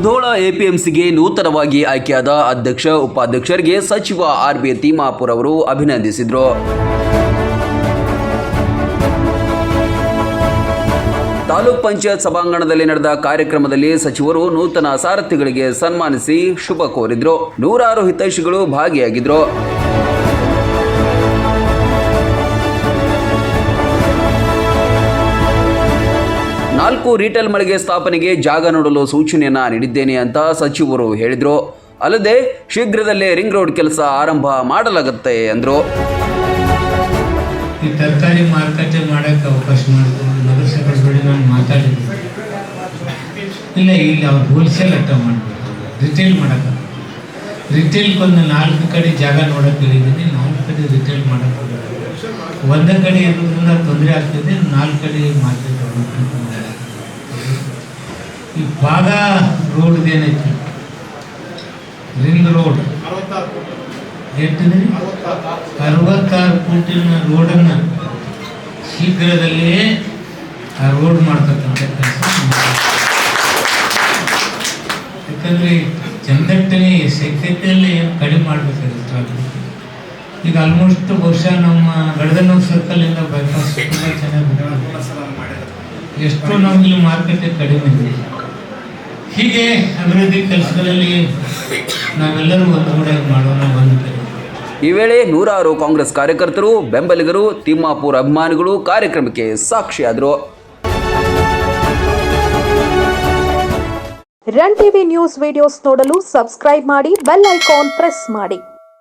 ಮುಧೋಳ ಎಪಿಎಂಸಿಗೆ ನೂತನವಾಗಿ ಆಯ್ಕೆಯಾದ ಅಧ್ಯಕ್ಷ ಉಪಾಧ್ಯಕ್ಷರಿಗೆ ಸಚಿವ ಆರ್ ಬಿ ತಿಮ್ಮಾಪುರ್ ಅವರು ಅಭಿನಂದಿಸಿದರು. ತಾಲೂಕ್ ಪಂಚಾಯತ್ ಸಭಾಂಗಣದಲ್ಲಿ ನಡೆದ ಕಾರ್ಯಕ್ರಮದಲ್ಲಿ ಸಚಿವರು ನೂತನ ಸಾರಥಿಗಳಿಗೆ ಸನ್ಮಾನಿಸಿ ಶುಭ ಕೋರಿದ್ರು. ನೂರಾರು ಹಿತೈಷಿಗಳು ಭಾಗಿಯಾಗಿದ್ರು. ನಾಲ್ಕು ರಿಟೇಲ್ ಮಳಿಗೆ ಸ್ಥಾಪನೆಗೆ ಜಾಗ ನೋಡಲು ಸೂಚನೆಯನ್ನ ನೀಡಿದ್ದೇನೆ ಅಂತ ಸಚಿವರು ಹೇಳಿದರು. ಅಲ್ಲದೆ ಶೀಘ್ರದಲ್ಲೇ ರಿಂಗ್ ರೋಡ್ ಕೆಲಸ ಆರಂಭ ಮಾಡಲಾಗುತ್ತೆ ಎಂದರು ಈ ತರಕಾರಿ ಮಾರುಕಟ್ಟೆ ಮಾಡೋಕ್ಕೆ ಅವಕಾಶ ಮಾಡಿದ್ರು. ಜೋಡಿ ನಾನು ಮಾತಾಡಿದ್ದೆ. ಇಲ್ಲ, ಇಲ್ಲಿ ಅವ್ರು ಹೋಲ್ಸೇಲ್ ಅಟ್ಟ ಮಾಡಬೇಕು. ರಿಟೇಲ್ ಮಾಡೋಕ್ಕೆ. ರಿಟೇಲ್ಗೊಂದು ನಾಲ್ಕು ಕಡೆ ಜಾಗ ನೋಡೋಕೆ ಹೇಳಿದ್ದೀನಿ. ನಾಲ್ಕು ಕಡೆ ರಿಟೇಲ್ ಮಾಡೋಕ್ಕೆ ಒಂದೇ ಕಡೆ ಇರೋದ್ರಿಂದ ತೊಂದರೆ ಆಗ್ತದೆ, ನಾಲ್ಕು ಕಡೆ ಮಾರ್ಕೆಟ್ ಈ ರೋಡ್ ಏನೈತಿ ರಿಂಗ್ ರೋಡ್. ಎಷ್ಟಿದ್ರಿ ಅರವತ್ತಾರು ಕೋಟಿನ ರೋಡನ್ನು ಶೀಘ್ರದಲ್ಲಿಯೇ ಆ ರೋಡ್ ಮಾಡ್ತಕ್ಕಂಥ ಕೆಲಸ ಯಾಕಂದರೆ ಚಂದಟ್ಟನೆ ಶಕ್ತಿಯಲ್ಲಿ ಏನು ಕಡಿಮೆ ಅದು ಈಗ ಆಲ್ಮೋಸ್ಟ್ ಬಹುಶಃ ನಮ್ಮ ಗಡದನೂರು ಸರ್ಕಲಿಂದ ಬೈಪಾಸ್ ತುಂಬ ಚೆನ್ನಾಗಿ ಎಷ್ಟು ನಮಗೆ ಮಾರ್ಕೆಟ್ ಕಡಿಮೆ ಇದೆ. ಹೀಗೆ ಅಭಿವೃದ್ಧಿ ಕೆಲಸಗಳಲ್ಲಿ ನಾವೆಲ್ಲರೂ ಒಂದುಗೂಡೆ ಮಾಡೋಣ ಕಡೆ ಈ ವೇಳೆ ನೂರಾರು ಕಾಂಗ್ರೆಸ್ ಕಾರ್ಯಕರ್ತರು ಬೆಂಬಲಿಗರು ತಿಮ್ಮಾಪುರ ಅಭಿಮಾನಿಗಳು ಕಾರ್ಯಕ್ರಮಕ್ಕೆ ಸಾಕ್ಷಿಯಾದರು. ರನ್ ಟಿವಿ ನ್ಯೂಸ್ ವಿಡಿಯೋಸ್ ನೋಡಲು ಸಬ್ಸ್ಕ್ರೈಬ್ ಮಾಡಿ ಬೆಲ್ ಐಕಾನ್ ಪ್ರೆಸ್ ಮಾಡಿ.